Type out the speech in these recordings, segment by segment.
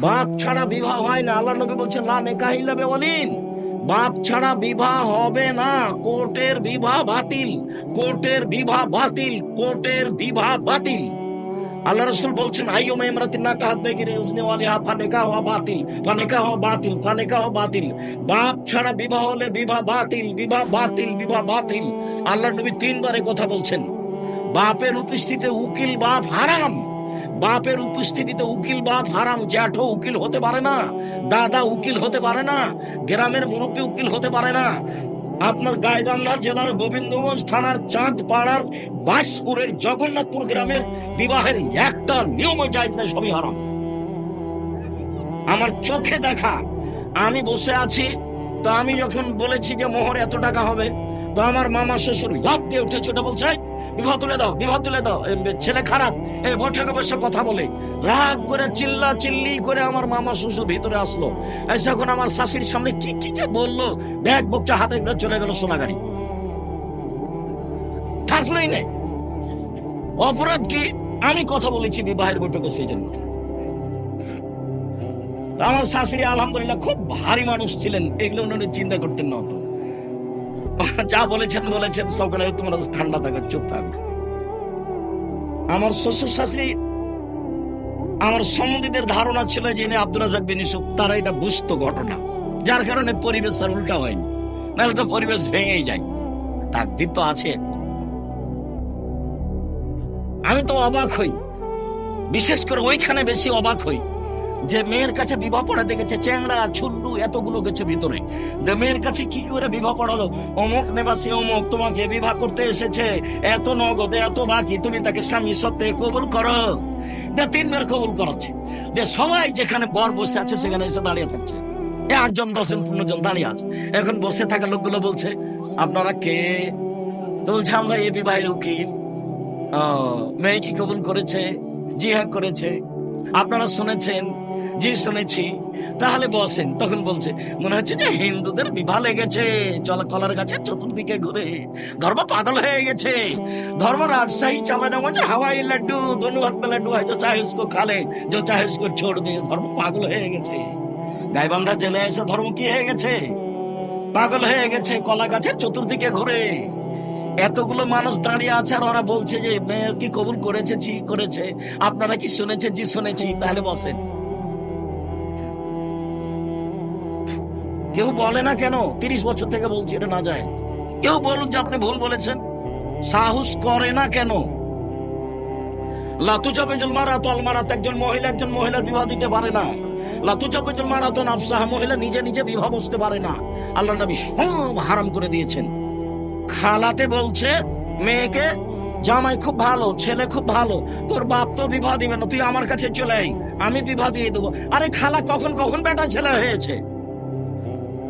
বাপ ছাড়া বিবাহ হয় না। আল্লাহ নবী বলছেন, লা নেকাহ ইল্লা বিওয়ালিন। বাপ ছাড়া বিবাহ হবে না। কোর্টের বিবাহ বাতিল। কোর্টের বিবাহ বাতিল। কোর্টের বিবাহ বাতিল। আল্লাহ রসুল বলছেন, আইয়ো মেমরাতিন না কাহাত বেগিরে উজনে ওয়ালি হা ফানেকা হওয়া বাতিল ফানেকা হওয়া বাতিল ফানেকা হওয়া বাতিল। বাপ ছাড়া বিবাহ হলে বিবাহ বাতিল বিবাহ বাতিল বিবাহ বাতিল। আল্লাহ নবী তিনবারে কথা বলছেন। বাপের উপস্থিতিতে উকিল বাপ হারাম। বাপের উপস্থিতিতে উকিল বাপ হারাম জ্যাঠো উকিল হতে পারে না দাদা উকিল হতে পারে না গ্রামের মুরব্বী উকিল হতে পারে না। আপনার গাইবান্ধা জেলার গোবিন্দগঞ্জ থানার চাঁদ পাড়ার বাসপুরের জগন্নাথপুর গ্রামের বিবাহের একটা নিয়ম যায় সবই হারাম। আমার চোখে দেখা আমি বসে আছি তো আমি যখন বলেছি যে মোহর এত টাকা হবে তো আমার মামা শ্বশুর লাভ দিয়ে উঠে ছোট বলছে "এই, বিবাহ তুলে দাও বিবাহ তুলে দাও। ছেলে খারাপ এই বৈঠকে বসে কথা বলে। রাগ করে চিল্লা চিল্লি করে আমার মামা শ্বশুর ভিতরে আসলো। এসে এখন আমার শাশুড়ির সামনে কি কি যে বলল ব্যাগ বকটা হাতে করে চলে গেল সোনা গাড়ি থাকলোই নেই অপরাধ কি? আমি কথা বলেছি বিবাহের বৈঠকে সেই জন্য। আমার শাশুড়ি আলহামদুলিল্লাহ খুব ভারী মানুষ ছিলেন, এগুলো উনি চিন্তা করতেন না অত। যা বলেছেন বলেছেন, সকালে তোমরা ঠান্ডা থাকো, চুপ থাকো। আমার শ্বশুর শাশুড়ি, আমার সম্বন্ধীদের ধারণা ছিল যে আব্দুল রাজাক বিন ইউসুফ, তারা এটা বুঝতো ঘটনা। যার কারণে পরিবেশ আর উল্টা হয়নি। নাহলে তো পরিবেশ ভেঙেই যায়। তাকদির তো আছে। আমি তো অবাক হই। বিশেষ করে ওইখানে বেশি অবাক হই। যে মেয়ের কাছে বিবাহ পড়াতে গেছে চ্যাংড়া ছুল্লু এতগুলো গেছে ভিতরে। যে মেয়ের কাছে কি করে বিবাহ পড়ালো? অমুক নেবাসী, অমুক তোমাকে বিবাহ করতে এসেছে। এত নগদ, এত বাকি, তুমি তাকে স্বামী সত্ত্বে কবুল করো। দে তিনবার কবুল করাচ্ছে। যে সবাই যেখানে বর বসে আছে, সেখানে এসে দাঁড়িয়ে থাকছে। আটজন, দশজন পনেরো জন দাঁড়িয়ে আছে। এখন বসে থাকা লোকগুলো বলছে, আপনারা কে? তো বলছে, আমরা এ বিবাহের উকিল। মেয়ে কি কবুল করেছে? জি হ্যাঁ করেছে। আপনারা শুনেছেন? জি, শুনেছি। তাহলে বসেন। তখন বলছে, মনে হচ্ছে যে হিন্দুদের বিভা লেগেছে। চল কলার গাছে চতুর্দিকে ঘুরে। ধর্ম পাগল হয়ে গেছে। ধর্ম রাজশাহী চালানো আমাদের হাওয়াই লাড্ডু দোনো হাত লাড্ডু হয় তো চাহে উসকো খালে যে চাহে উসকো ছোড় দিয়ে ধর্ম পাগল হয়ে গেছে। গাইবান্ধা জেলে এসে ধর্ম কি হয়ে গেছে? পাগল হয়ে গেছে কলা গাছের চতুর্দিকে ঘুরে। এতগুলো মানুষ দাঁড়িয়ে আছে আর ওরা বলছে যে, মেয়ের কি কবুল করেছে জি করেছে? আপনারা কি শুনেছে? জি শুনেছি। তাহলে বসেন। কেউ বলে না কেন? তিরিশ বছর থেকে বলছি, এটা না যায়। কেউ বলুক যে আপনি ভুল বলেছেন। সাহস করে না কেন? মারাত আল মারাত একজন মহিলা, একজন মহিলার বিবাহ দিতে পারে না। মারাত মহিলা নিজে নিজে বিবাহ বসতে পারে না। আল্লাহ নবী সব হারাম করে দিয়েছেন। খালাতে বলছে, মেয়েকে, জামাই খুব ভালো, ছেলে খুব ভালো, তোর বাপ তো বিবাহ দিবে না, তুই আমার কাছে চলে আই আমি বিবাহ দিয়ে দেবো। আরে খালা, কখন কখন বেটা ছেলে হয়েছে?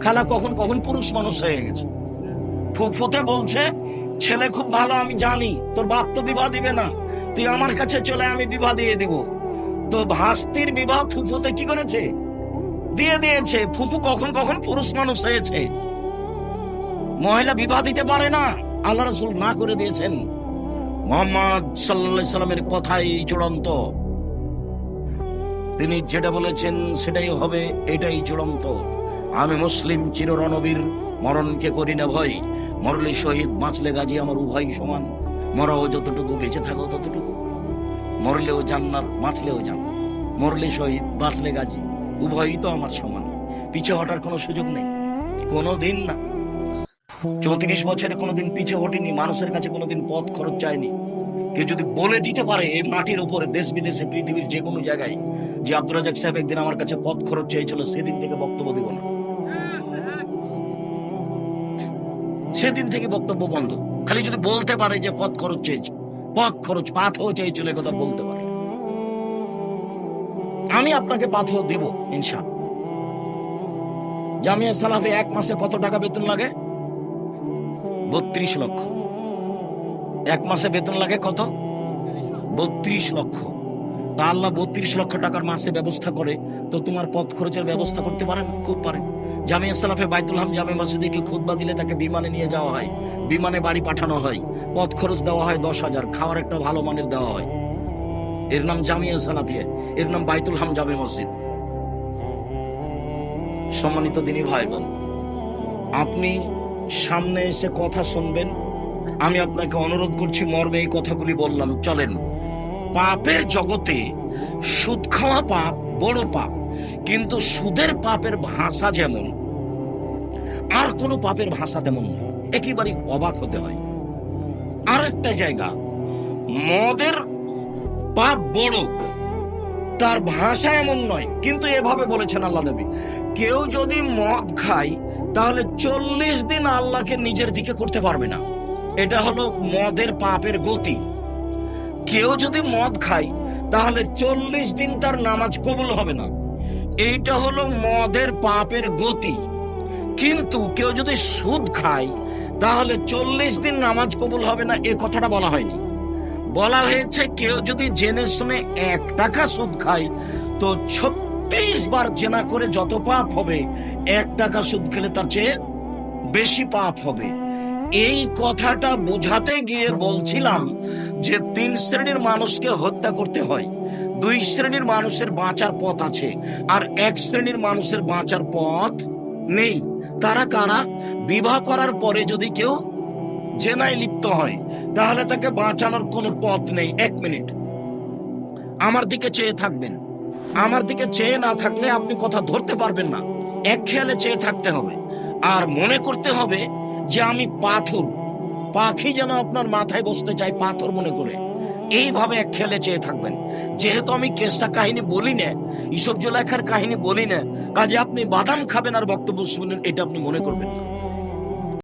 খালা কখন কখন পুরুষ মানুষ হয়ে গেছে। ফুফুতে বলছে, ছেলে খুব ভালো, আমি জানি, তোর বাপ তো বিবাহ দিবে না। তুই আমার কাছে চলে আমি বিবাহ দিয়ে দিব। তো ভাস্তির বিবাহ ফুফুতে কি করেছে? দিয়ে দিয়েছে, ফুফু কখন কখন পুরুষ মানুষ হয়েছে। মহিলা বিবাহ দিতে পারে না, আল্লাহ রসুল না করে দিয়েছেন। মোহাম্মদ সাল্লা সাল্লামের কথাই চূড়ান্ত। তিনি যেটা বলেছেন, সেটাই হবে, এটাই চূড়ান্ত। আমি মুসলিম চির চিররণবীর, মরণকে করি না ভয়। মরলে শহীদ, বাঁচলে গাজী আমার উভয় সমান। মরাও যতটুকু, বেঁচে থাকো ততটুকু। মরলেও জান্নাত, বাঁচলেও জান মরলে শহীদ, বাঁচলে গাজী, উভয়ই তো আমার সমান। পিছে হটার কোনো সুযোগ নেই। কোনো দিন না। চৌত্রিশ বছরে কোনোদিন পিছে হটিনি, মানুষের কাছে কোনোদিন পথ খরচ চায়নি। কেউ যদি বলে দিতে পারে, এই মাটির উপরে, দেশ বিদেশে, পৃথিবীর যে কোনো জায়গায়, যে আব্দুল রাজাক সাহেব একদিন আমার কাছে পথ খরচ চেয়েছিল সেদিন থেকে বক্তব্য দিব না। সেদিন থেকে বক্তব্য বন্ধ। খালি যদি বলতে পারে যে পথ খরচ চেয়েছে, পথ খরচ পাথও চেয়েছিল কথা বলতে পারে। আমি আপনাকে পাথেও দেব ইনশা জামিয়া সালাফে এক মাসে কত টাকা বেতন লাগে? বত্রিশ লক্ষ। এক মাসে বেতন লাগে কত? বত্রিশ লক্ষ। তা আল্লাহ বত্রিশ লক্ষ টাকার মাসে ব্যবস্থা করে, তো তোমার পথ খরচের ব্যবস্থা করতে পারেন? খুব পারেন। জামিয়া সালাফে বাইতুল হাম জামে মসজিদে কি খুতবা দিলে তাকে বিমানে নিয়ে যাওয়া হয়। বিমানে বাড়ি পাঠানো হয়। পথ খরচ দেওয়া হয় দশ হাজার। খাওয়ার একটা ভালো মানের দেওয়া হয়। এর নাম জামিয়া সালাফিয়া এর নাম বাইতুল হাম জামে মসজিদ। সম্মানিত দিনী ভাই বোন আপনি সামনে এসে কথা শুনবেন। আমি আপনাকে অনুরোধ করছি, মর্মে এই কথাগুলি বললাম। চলেন। পাপের জগতে সুদ খাওয়া পাপ, বড় পাপ। কিন্তু সুদের পাপের ভাষা যেমন, আর কোনো পাপের ভাষা তেমন নয় একেবারে অবাক হতে হয়। আর একটা জায়গা, মদের পাপ বড়, তার ভাষা এমন নয়, কিন্তু এভাবে বলেছেন আল্লাহ নবী, কেউ যদি মদ খায়, তাহলে চল্লিশ দিন আল্লাহকে নিজের দিকে করতে পারবে না। এটা হলো মদের পাপের গতি। কেউ যদি মদ খায়, তাহলে চল্লিশ দিন তার নামাজ কবুল হবে না। এইটা হলো মদের পাপের গতি। কিন্তু কেউ যদি সুদ খায়, তাহলে চল্লিশ দিন নামাজ কবুল হবে না, এ কথাটা বলা হয়নি। বলা হয়েছে, কেউ যদি জেনে শুনে এক টাকা সুদ খায়, তো ছত্রিশ বার জেনা করে যত পাপ হবে, এক টাকা সুদ খেলে তার চেয়ে বেশি পাপ হবে। এই কথাটা বোঝাতে গিয়ে বলছিলাম যে তিন শ্রেণির মানুষকে হত্যা করতে হয়। দুই শ্রেণির মানুষের বাঁচার পথ আছে, আর এক শ্রেণির মানুষের বাঁচার পথ নেই। তারা কারা? বিবাহ করার পরে যদি কেউ জেনায় লিপ্ত হয়, তাহলে তাকে বাঁচানোর কোনো পথ নেই। এক মিনিট। আমার দিকে চেয়ে থাকবেন। আমার দিকে চেয়ে না থাকলে আপনি কথা ধরতে পারবেন না। এক খেয়ালে চেয়ে থাকতে হবে। আর মনে করতে হবে যে আমি পাথর। পাখি যেন আপনার মাথায় বসতে চাই পাথর মনে করে। এইভাবে খেয়ালে চেয়ে থাকবেন। যেহেতু আমি কেসটা কাহিনী বলি না ইসব জোলেখার কাহিনী বলি না কাজে আপনি বাদাম খাবেন আর বক্তব্য শুনবেন, এটা আপনি মনে করবেন না।